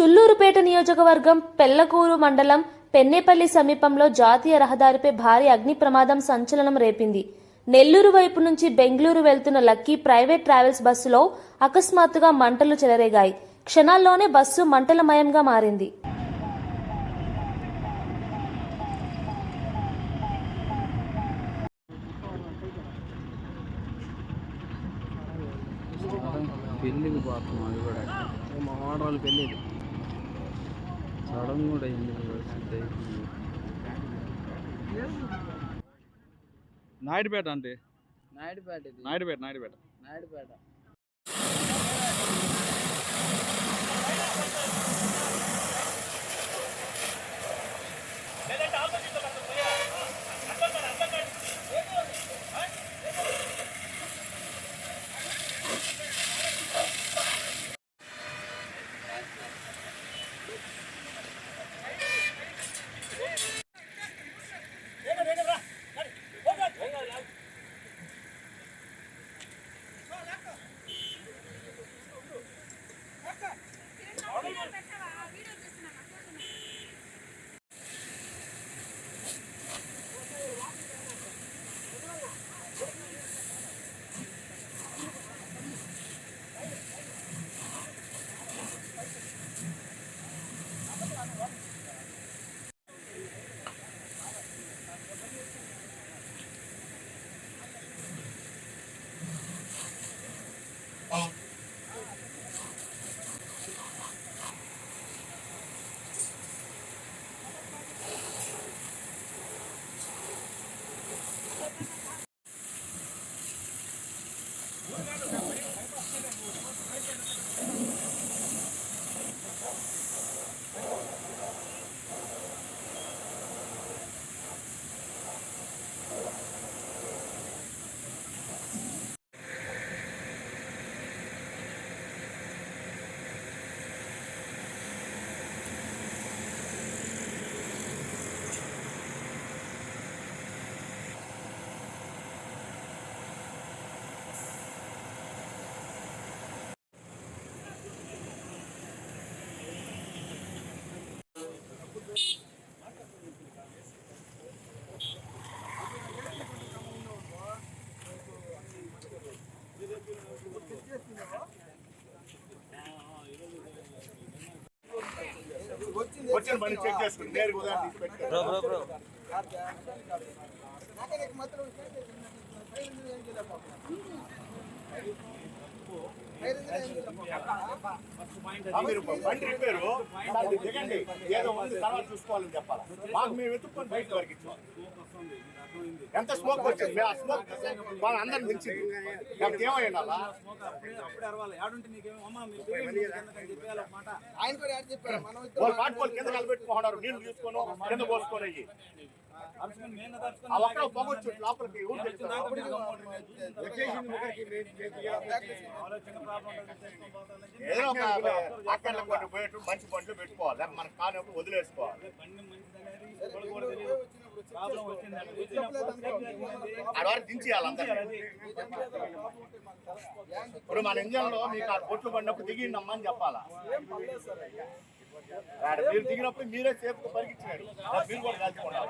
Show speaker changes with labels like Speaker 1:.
Speaker 1: సుల్లూరుపేట నియోజకవర్గం పెళ్ళకూరు మండలం పెన్నేపల్లి సమీపంలో జాతీయ రహదారిపై భారీ అగ్ని ప్రమాదం సంచలనం రేపింది. నెల్లూరు వైపు నుంచి బెంగళూరు వెళ్తున్న లక్కీ ప్రైవేట్ ట్రావెల్స్ బస్సులో అకస్మాత్తుగా మంటలు చెలరేగాయి. క్షణాల్లోనే బస్సు మంటలమయంగా మారింది.
Speaker 2: పెళ్ళికి పోతాం అది కూడా. మా పెళ్ళి సడన్ కూడా అయింది.
Speaker 3: నాయుడుపేట అంటే?
Speaker 2: నాయుడుపేట
Speaker 3: నాయుడుపేట నాయుడుపేట.
Speaker 2: నాయుడుపేట.
Speaker 4: వచ్చిన బండి చెక్ నేరుగా తీసి పెట్టుకోండి. మీరు బండి రిపేరు అది దిగండి ఏదో ఉంది తర్వాత చూసుకోవాలని చెప్పాలి మాకు మేము వెతుక్కొని బయట వరకు ఇచ్చాం ఎంత స్మోక్ వచ్చింది మేము ఆ స్మోక్ మన అందరిని మించింది నాకు ఏమైనా వాళ్ళు పాటుకోవాలి కింద నిలబెట్టుకున్నారు నీళ్ళు తీసుకొని కింద పోసుకొని పొగొచ్చు లోపలికి ఏదో అక్కడ కొన్ని పోయేట్టు మంచి బండ్లు పెట్టుకోవాలి. మనకు కానప్పుడు వదిలేసుకోవాలి. దించేయాలి అందరినీ. ఇప్పుడు మన ఇంజన్లో మీకు ఆ కొట్లు పడినప్పుడు దిగిండమ్మా అని చెప్పాలా మీరు దిగినప్పుడు మీరే సేఫ్ పరిగించారు మీరు కూడా కాల్చుకున్నారు